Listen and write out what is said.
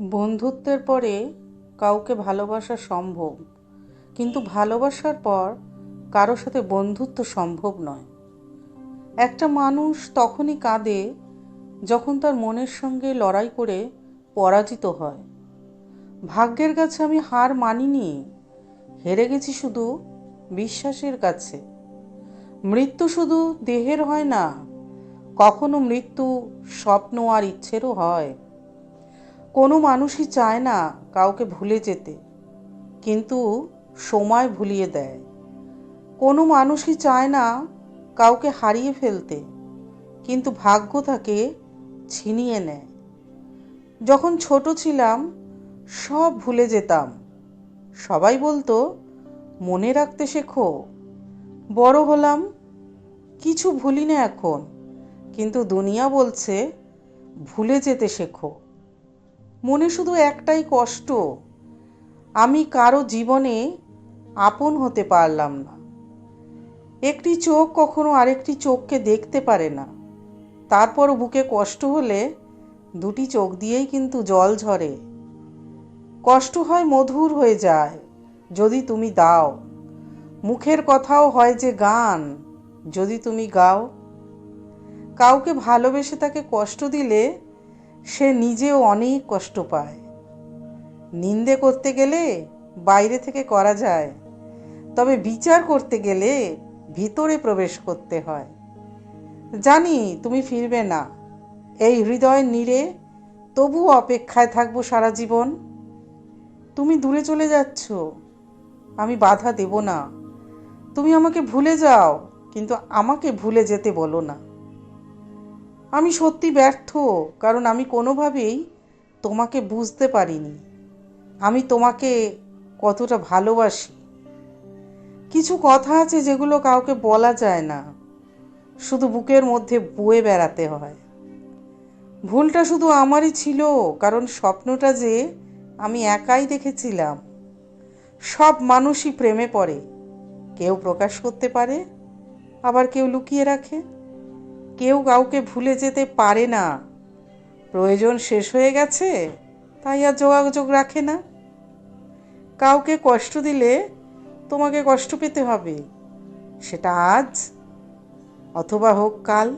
বন্ধুত্বের পরে কাউকে ভালোবাসা সম্ভব, কিন্তু ভালোবাসার পর কারও সাথে বন্ধুত্ব সম্ভব নয়। একটা মানুষ তখনই কাঁদে যখন তার মনের সঙ্গে লড়াই করে পরাজিত হয়। ভাগ্যের কাছে আমি হার মানিনি, হেরে গেছি শুধু বিশ্বাসের কাছে। মৃত্যু শুধু দেহের হয় না, কখনো মৃত্যু স্বপ্ন আর ইচ্ছেরও হয়। কোনো মানুষই চায় না কাউকে ভুলে যেতে, কিন্তু সময় ভুলিয়ে দেয়। কোনো মানুষই চায় না কাউকে হারিয়ে ফেলতে, কিন্তু ভাগ্য তাকে ছিনিয়ে নেয়। যখন ছোট ছিলাম, সব ভুলে যেতাম। সবাই বলতো, মনে রাখতে শেখো। বড় হলাম, কিছু ভুলি না এখন, কিন্তু দুনিয়া বলছে, ভুলে যেতে শেখো। মনে শুধু একটাই কষ্ট, আমি কারও জীবনে আপন হতে পারলাম না। একটি চোখ কখনো আরেকটি চোখকে দেখতে পারে না। তারপর বুকে কষ্ট হলে দুটি চোখ দিয়েই কিন্তু জল ঝরে। কষ্ট হয় মধুর হয়ে যায়, যদি তুমি দাও। মুখের কথাও হয় যে গান, যদি তুমি গাও। কাউকে ভালোবেসে তাকে কষ্ট দিলে সে নিজেও অনেক কষ্ট পায়। নিন্দে করতে গেলে বাইরে থেকে করা যায়, তবে বিচার করতে গেলে ভিতরে প্রবেশ করতে হয়। জানি তুমি ফিরবে না, এই হৃদয় নিরে তবু অপেক্ষায় থাকব সারা জীবন। তুমি দূরে চলে যাচ্ছ, আমি বাধা দেব না। তুমি আমাকে ভুলে যাও, কিন্তু আমাকে ভুলে যেতে বলো না। আমি সত্যি ব্যর্থ, কারণ আমি কোনোভাবেই তোমাকে বুঝতে পারিনি। আমি তোমাকে কতটা ভালোবাসি। কিছু কথা আছে যেগুলো কাউকে বলা যায় না। শুধু বুকের মধ্যে বয়ে বেড়াতে হয়। ভুলটা শুধু আমারই ছিল, কারণ স্বপ্নটা যে আমি একাই দেখেছিলাম। সব মানুষই প্রেমে পড়ে। কেউ প্রকাশ করতে পারে, আবার কেউ লুকিয়ে রাখে। কেউ কাউকে ভুলে যেতে পারে না। প্রয়োজন শেষ হয়ে গেছে, তাই আর যোগাযোগ রাখে না। কাউকে কষ্ট দিলে তোমাকে কষ্ট পেতে হবে, সেটা আজ অথবা হোক কাল।